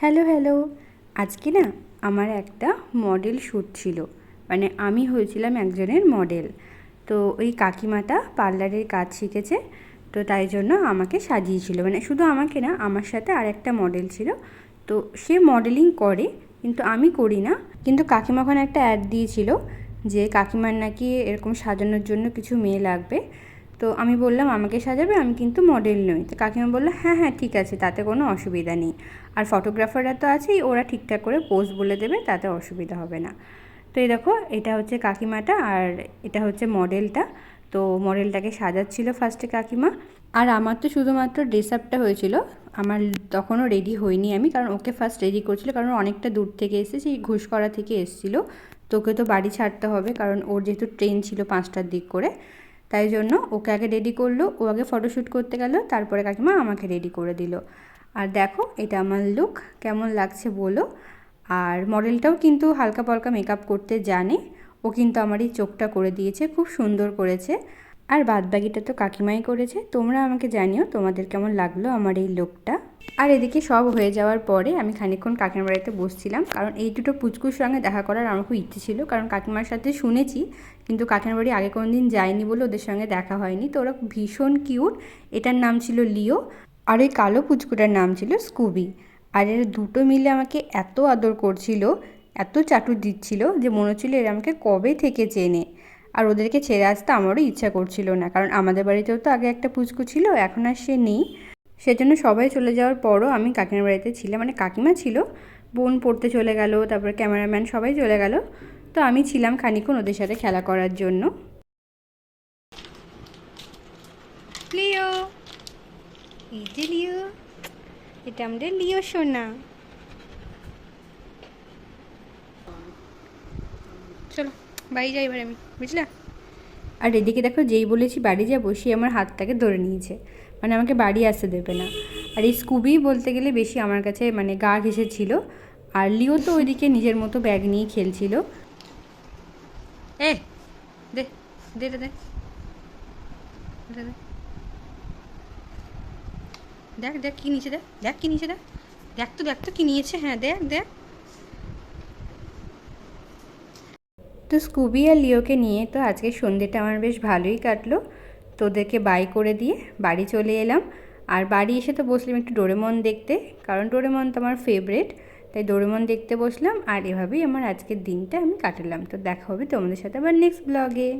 Hello hello. আজকে না আমার একটা মডেল শ্যুট ছিল। মানে আমি হয়েছিলাম একজনের মডেল তো ওই কাকিমাটা পার্লারের কাজ শিখেছে। তো তাই জন্য আমাকে সাজিয়েছিল। মানে শুধু আমাকে না, আমার সাথে আর একটা মডেল ছিল। তো সে মডেলিং করে, কিন্তু আমি করি না। কিন্তু কাকিমা ওখানে একটা অ্যাড দিয়েছিল যে, কাকিমার নাকি এরকম সাজানোর জন্য কিছু মেয়ে লাগবে। তো আমি বললাম, আমাকে সাজাবে, আমি কিন্তু মডেল নই। তো কাকিমা বলল হ্যাঁ হ্যাঁ ঠিক আছে, তাতে কোনো অসুবিধা নেই। আর ফটোগ্রাফাররা তো আছেই, ওরা ঠিকঠাক করে পোজ বলে দেবে, তাতে অসুবিধা হবে না। তো এই দেখো, এটা হচ্ছে কাকিমাটা আর এটা হচ্ছে মডেলটা তো মডেলটাকে সাজাচ্ছিল ফার্স্টে কাকিমা। আর আমার তো শুধুমাত্র ড্রেস আপটা হয়েছিল, আমার তখনও রেডি হইনি আমি, কারণ ওকে ফার্স্ট রেডি করছিল, কারণ অনেকটা দূর থেকে এসে সেই ঘুষকরা থেকে এসেছিল। তোকে তো বাড়ি ছাড়তে হবে, কারণ ওর যেহেতু ট্রেন ছিল পাঁচটার দিক করে। তাই জন্য ওকে আগে রেডি করল। ও আগে ফটোশ্যুট করতে গেল, তারপরে কাকিমা আমাকে রেডি করে দিল। আর দেখো, এটা আমার লুক কেমন লাগছে বলো। আর মডেলটাও কিন্তু হালকা পালকা মেকআপ করতে জানে। ও কিন্তু আমার এই চোখটা করে দিয়েছে, খুব সুন্দর করেছে। আর বাদ বাকিটা তো কাকিমাই করেছে। তোমরা আমাকে জানিও তোমাদের কেমন লাগল আমার এই লোকটা। আর এদিকে সব হয়ে যাওয়ার পরে আমি খানিকক্ষণ কাকিমার বাড়িতে বসছিলাম। কারণ এই দুটো পুচকুর সঙ্গে দেখা করার আমার খুব ইচ্ছে ছিল। কারণ কাকিমার সাথে শুনেছি, কিন্তু কাকিমার বাড়ি আগে কোনো দিন যায়নি বলে ওদের সঙ্গে দেখা হয়নি। তো ওরা ভীষণ কিউট। এটার নাম ছিল লিও। আর ওই কালো পুচকুটার নাম ছিল স্কুবি। আর এর দুটো মিলে আমাকে এত আদর করছিল, এত চাটু দিচ্ছিল যে মনে হচ্ছিল এরা আমাকে কবে থেকে চেনে। আর ওদেরকে ছেড়ে আসতে আমারও ইচ্ছা করছিল না, কারণ আমাদের বাড়িতেও তো আগে একটা পুচকু ছিল, এখন আর সে নেই। সেজন্য সবাই চলে যাওয়ার পরও আমি কাকিমার বাড়িতে ছিলাম মানে কাকিমা ছিল, বোন পড়তে চলে গেল, তারপরে ক্যামেরাম্যান সবাই চলে গেল, তো আমি ছিলাম খানিক্ষণ ওদের সাথে খেলা করার জন্য। লিও, এই যে লিও, এটা আমাদের লিও সোনা। চলো। বাড়ি যাই এবার আমি বুঝলা? আর এদিকে দেখো যেই বলেছি বাড়ি যাব সে আমার হাতটাকে ধরে নিয়েছে। মানে আমাকে বাড়ি আসতে দেবে না। আর এই স্কুবি বলতে গেলে বেশি আমার কাছে মানে গা ঘেসেছিল আর লিও তো ওইদিকে নিজের মতো ব্যাগ নিয়ে খেলছিল। এ দে দে। দেখ দেখ কি নিচে দেখ। দেখ কি নিচে দেখ। দেখ তো দেখ তো কি নিয়েছে। হ্যাঁ দেখ দেখ। তো স্কুবি আর লিওকে নিয়ে তো আজকে সন্ধ্যেটা আমার বেশ ভালোই কাটলো। তোদেরকে বাই করে দিয়ে বাড়ি চলে এলাম। আর বাড়ি এসে তো বসলাম একটু ডোরেমন দেখতে, কারণ ডোরেমন তো আমার ফেভারেট তাই ডোরেমন দেখতে বসলাম। আর এভাবেই আমার আজকের দিনটা আমি কাটালাম। তো দেখা হবে তোমাদের সাথে আবার নেক্সট ব্লগে